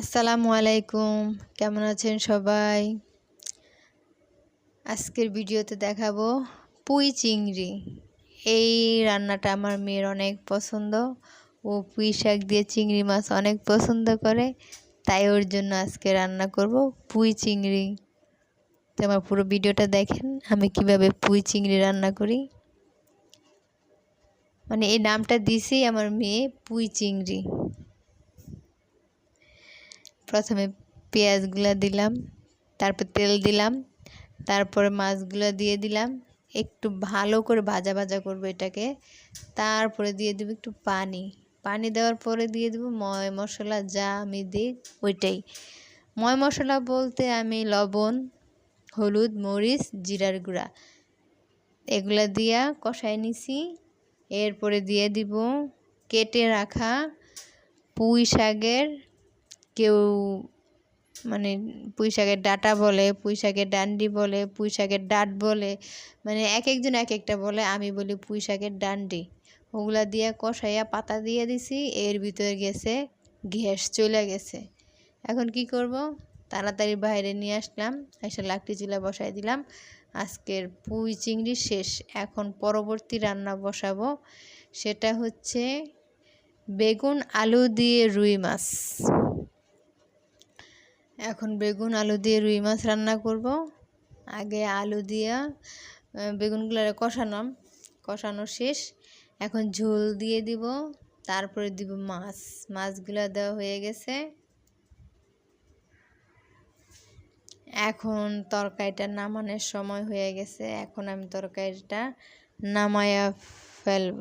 আসসালামু আলাইকুম। কেমন আছেন সবাই? আজকের ভিডিওতে দেখাবো পুঁই চিংড়ি। এই রান্নাটা আমার মেয়ের অনেক পছন্দ। ও পুঁই শাক দিয়ে চিংড়ি মাছ অনেক পছন্দ করে। তাই ওর জন্য আজকে রান্না করব পুঁই চিংড়ি। তো আমার পুরো ভিডিওটা দেখেন, আমি কীভাবে পুঁই চিংড়ি রান্না করি। মানে এই নামটা দিছি আমার মেয়ে পুঁই চিংড়ি। প্রথমে পেঁয়াজগুলো দিলাম, তারপর তেল দিলাম, তারপরে মাছগুলো দিয়ে দিলাম। একটু ভালো করে ভাজা ভাজা করব এটাকে। তারপরে দিয়ে দেবো একটু পানি। পানি দেওয়ার পরে দিয়ে দেবো ময় মশলা যা আমি দিই ওইটাই। ময় মশলা বলতে আমি লবণ, হলুদ, মরিচ, জিরার গুঁড়া। এগুলা দিয়া কষাই নিছি। এরপরে দিয়ে দিব কেটে রাখা পুঁই শাকের কেউ মানে পুঁই শাকের ডাঁটা বলে পুঁই শাকের ডান্ডি বলে পুঁই শাকের ডাঁট বলে মানে এক একজন এক একটা বলে, আমি বলি পুঁই শাকের ডান্ডি। ওগুলা দিয়ে কষাইয়া পাতা দিয়ে দিছি, এর ভিতরে গেছে গ্যাস চলে গেছে। এখন কি করব? তাড়াতাড়ি বাইরে নিয়ে আসলাম, এসে লাকড়ি চুলা বসাই দিলাম। আজকের পুঁই চিংড়ি শেষ। এখন পরবর্তী রান্না বসাবো। সেটা হচ্ছে বেগুন, আলু দিয়ে রুই মাছ। এখন বেগুন, আলু দিয়ে রুই মাছ রান্না করব। আগে আলু দিয়া বেগুনগুলো কষানো কষানো শেষ। এখন ঝোল দিয়ে দিব, তারপরে দিব মাছ। মাছগুলো দেওয়া হয়ে গেছে। এখন তরকারিটা নামানোর সময় হয়ে গেছে। এখন আমি তরকারিটা নামায়া ফেলব।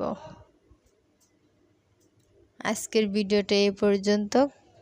আজকের ভিডিওটা এই পর্যন্ত।